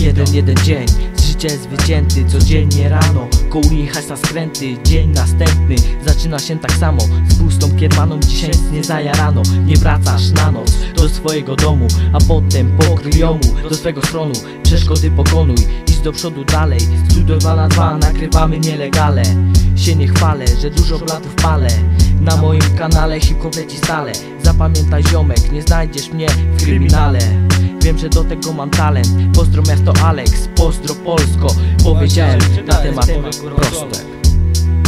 Jeden, jeden dzień, z życia jest wycięty Codziennie rano, koło jechać na skręty Dzień następny, zaczyna się tak samo Z pustą kiermaną, dzisiaj nic nie zajarano Nie wracasz na noc do swojego domu A potem po kryjomu, do swego stronu. Przeszkody pokonuj, idź do przodu dalej. Studio 2 na 2, nagrywamy nielegale. Się nie chwalę, że dużo blatów palę. Na moim kanale hip-hop leci stale. Zapamiętaj ziomek, nie znajdziesz mnie w kryminale. Wiem, że do tego mam talent. Pozdro miasto Alex, pozdro Polsko. Powiedziałem na temat proste.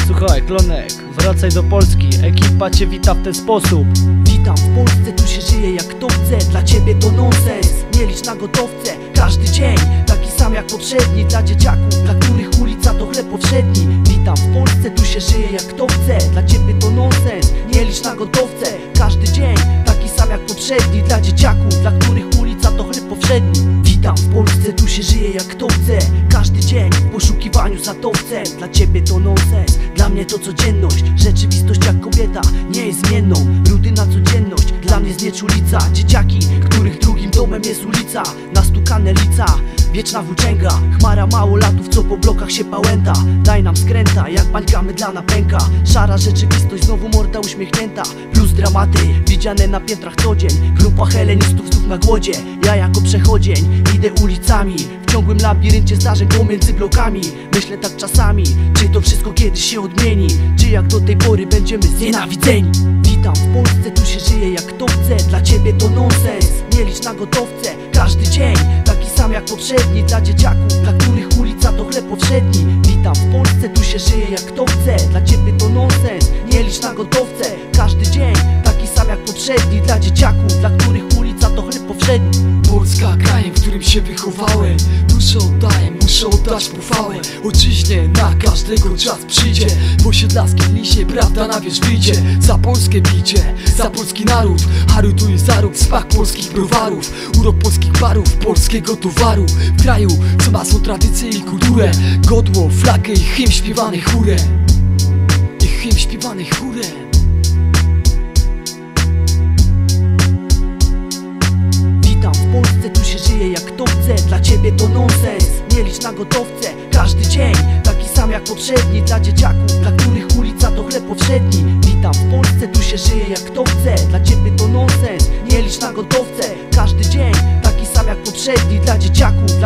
Słuchaj, klonek, wracaj do Polski, ekipa cię wita w ten sposób. Witam w Polsce, tu się żyje jak kto chce Dla ciebie to nonsens, nie licz na gotowce. Każdy dzień, taki sam jak poprzedni. Dla dzieciaków, dla których ulica to chleb powszedni. Witam w Polsce, tu się żyje jak kto chce. Dla ciebie to nonsens, nie licz na gotowce. Każdy dzień, taki sam jak poprzedni. Dla dzieciaków, dla których ulica to chleb powszedni. Witam w Polsce, tu się żyje jak kto chce. Każdy dzień w poszukiwaniu za towcem Dla ciebie to nonsens, dla mnie to codzienność. Rzeczywistość jak kobieta, nie jest zmienną. Rutyna codzienność, dla mnie znieczulica Dzieciaki, których drugim domem jest ulica. Nastukane lica, wieczna włóczęga Chmara małolatów, co po blokach się pałęta. Daj nam skręta, jak bańka mydlana pęka Szara rzeczywistość, znowu morda uśmiechnięta. Plus dramaty, widziane na piętrach co dzień. Grupa helenistów znów na głodzie. Ja jako przechodzień, idę ulicami. W ciągłym labiryncie zdarzeń pomiędzy blokami. Myślę tak czasami, czy to wszystko kiedyś się odmieni? Czy jak do tej pory będziemy znienawidzeni? Witam w Polsce, tu się żyje jak kto chce Dla ciebie to nonsens, nie licz na gotowce. Każdy dzień, sam jak poprzedni Dla dzieciaków, dla których ulica to chleb powszedni. Witam w Polsce, tu się żyje jak kto chce. Dla ciebie to nonsens, nie licz na gotowce. Każdy dzień, taki sam jak poprzedni. Dla dzieciaków, dla których ulica to chleb powszedni. Polska krajem, w którym się wychowałem. Duszę oddaję, muszę oddać pochwałę. Ojczyźnie na każdego czas przyjdzie W osiedlaskim lisie prawda na wierzch wyjdzie. Za Polskę bicie, za polski naród. Harutuje zarób, smak polskich browarów Urok polskich barów, polskiego towaru. W kraju, co ma swą tradycję i kulturę Godło, flagę i hymn śpiewany chórem I hymn śpiewany w Polsce, tu się żyje jak kto chce Dla ciebie to nonsens, nie licz na gotowce Każdy dzień, jak poprzedni. Dla dzieciaków, dla których ulica to chleb powszedni. Witam w Polsce, tu się żyje jak kto chce. Dla ciebie to nonsens, nie licz na gotowce. Każdy dzień, taki sam jak poprzedni. Dla dzieciaków,